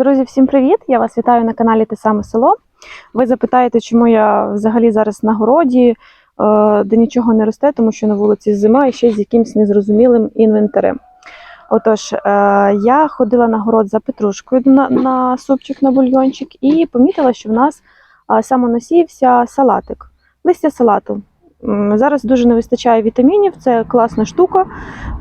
Друзі, всім привіт! Я вас вітаю на каналі Те саме село. Ви запитаєте, чому я взагалі зараз на городі, е, де нічого не росте, тому що на вулиці зима і ще з якимось незрозумілим інвентарем. Отож, е, я ходила на город за петрушкою на, на супчик, на бульйончик, і помітила, що в нас е, самоносіявся салатик, листя салату. Зараз дуже не вистачає вітамінів, це класна штука.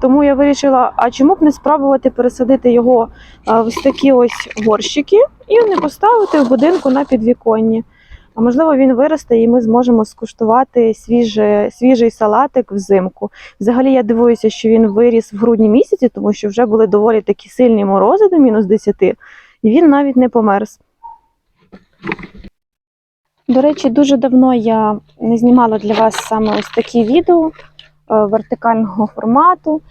Тому я вирішила, а чому б не спробувати пересадити його ось такі ось горщики і не поставити в будинку на підвіконні. А можливо, він виросте, і ми зможемо скуштувати свіже, свіжий салатик взимку. Взагалі, я дивуюся, що він виріс в грудні місяці, тому що вже були доволі такі сильні морози до мінус 10, і він навіть не померз. До речі, дуже давно я не знімала для вас саме ось такі відео е, вертикального формату.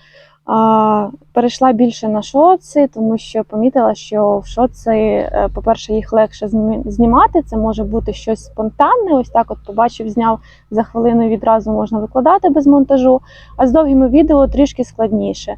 Перейшла більше на шоци, тому що помітила, що в шоци, е, по-перше, їх легше знімати. Це може бути щось спонтанне. Ось так, от побачив, зняв за хвилину відразу можна викладати без монтажу. А з довгими відео трішки складніше.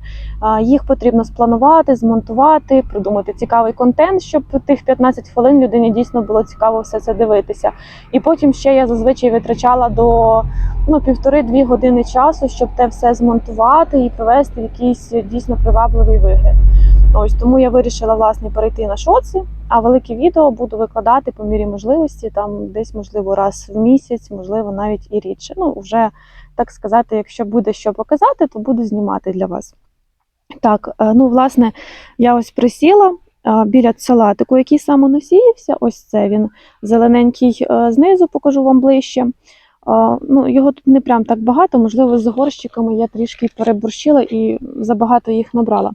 Їх потрібно спланувати, змонтувати, придумати цікавий контент, щоб тих 15 хвилин людині дійсно було цікаво все це дивитися. І потім ще я зазвичай витрачала до ну, півтори-дві години часу, щоб те все змонтувати і привести в якийсь дійсно привабливий вигляд. Ось тому я вирішила власне перейти на шоці, а велике відео буду викладати по мірі можливості, там десь, можливо, раз в місяць, можливо, навіть і рідше. Ну, вже так сказати, якщо буде що показати, то буду знімати для вас. Так, е, ну, власне, я ось присіла е, біля салатику, який самоносіявся. Ось це він зелененький е, знизу, покажу вам ближче. Ну, його тут не прям так багато, можливо, з горщиками я трішки переборщила і забагато їх набрала.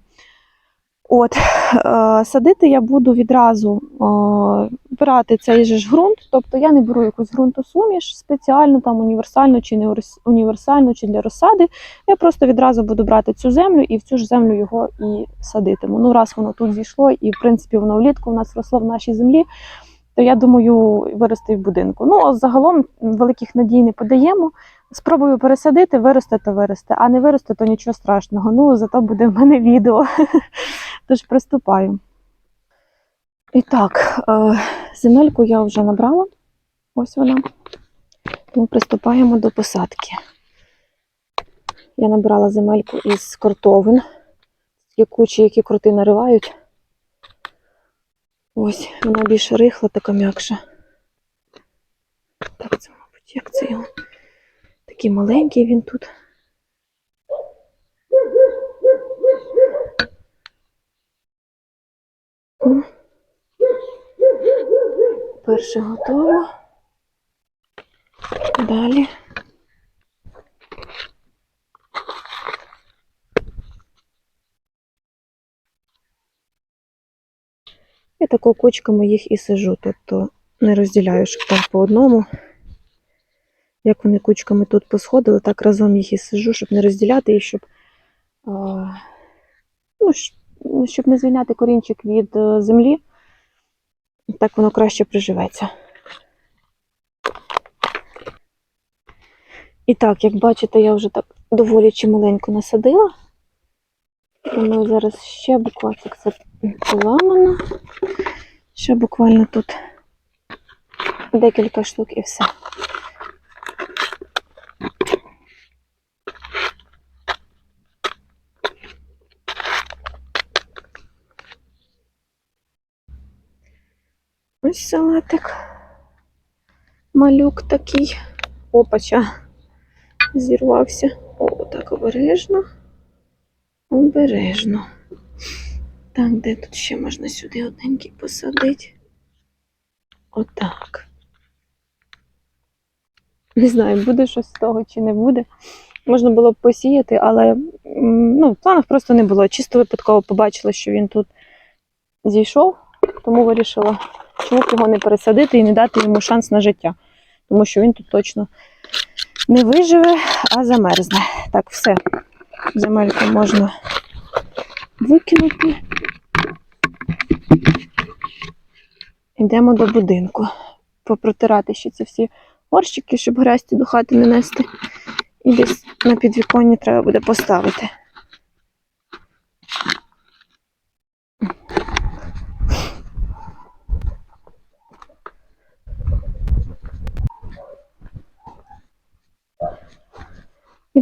От, е, садити я буду відразу е, брати цей же ж ґрунт, тобто я не беру якусь ґрунтосуміш спеціальну, там універсальну чи не універсальну, чи для розсади. Я просто відразу буду брати цю землю і в цю ж землю його і садитиму. Ну, раз воно тут зійшло, і в принципі воно влітку в нас росло в нашій землі, то я думаю, виросте в будинку. Ну, загалом великих надій не подаємо. Спробую пересадити, виросте, то виросте, а не виросте, то нічого страшного. Ну, зато буде в мене відео. Тож приступаю. І так, е, земельку я вже набрала. Ось вона. Тому приступаємо до посадки. Я набрала земельку із картовин. Є кучі, які крути наривають. Ось, вона більш рихла, така м'якша. Так, це, мабуть, як це його? Такий маленький він тут. Перше готово. Далі. Я тако кучками їх і сижу, тобто не розділяю, щоб там по одному. Як вони кучками тут посходили, так разом їх і сижу, щоб не розділяти і щоб, ну, щоб не звільняти корінчик від е, землі. Так воно краще приживеться. І так, як бачите, я вже так доволі чималенько насадила. Думаю, зараз ще буквально так це поламано. Ще буквально тут декілька штук і все. Ось салатик. Малюк такий. Опача. Зірвався. О, так обережно. Обережно. Так, де тут ще можна сюди одненький посадити? Отак. Не знаю, буде щось з того чи не буде. Можна було б посіяти, але ну, в планах просто не було. Чисто випадково побачила, що він тут зійшов, тому вирішила, чому б його не пересадити і не дати йому шанс на життя. Тому що він тут точно не виживе, а замерзне. Так, все. Земельку можна викинути. Йдемо до будинку. Попротирати ще ці всі горщики, щоб грязь до хати не нести. І десь на підвіконні треба буде поставити.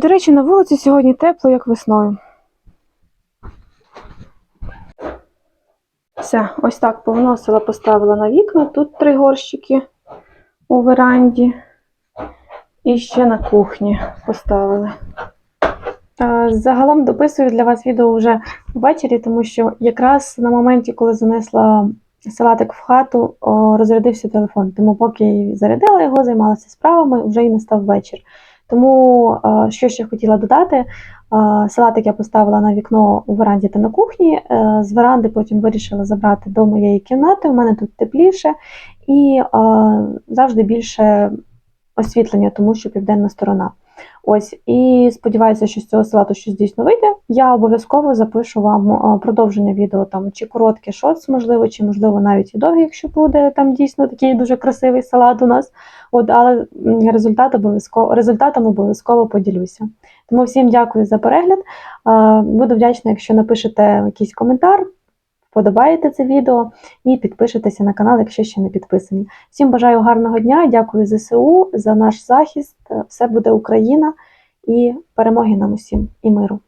До речі, на вулиці сьогодні тепло, як весною. Все, ось так повносила, поставила на вікна. Тут три горщики у веранді. І ще на кухні поставили. Е, Загалом дописую для вас відео вже ввечері, тому що якраз на моменті, коли занесла салатик в хату, розрядився телефон. Тому поки зарядила його, займалася справами, вже і настав вечір. Тому е, що ще хотіла додати, е, салатик я поставила на вікно у веранді та на кухні. Е, З веранди потім вирішила забрати до моєї кімнати. У мене тут тепліше і завжди більше освітлення, тому що південна сторона. Ось, і сподіваюся, що з цього салату щось дійсно вийде. Я обов'язково запишу вам е, продовження відео, там чи коротке шоц, можливо, чи можливо навіть і довге, якщо буде там дійсно такий дуже красивий салат у нас. От, але результат обов'язково результатом обов'язково поділюся. Тому всім дякую за перегляд. Е, Буду вдячна, якщо напишете якийсь коментар, вподобаєте це відео і підпишетеся на канал, якщо ще не підписані. Всім бажаю гарного дня, дякую ЗСУ за наш захист. Все буде Україна і перемоги нам усім і миру.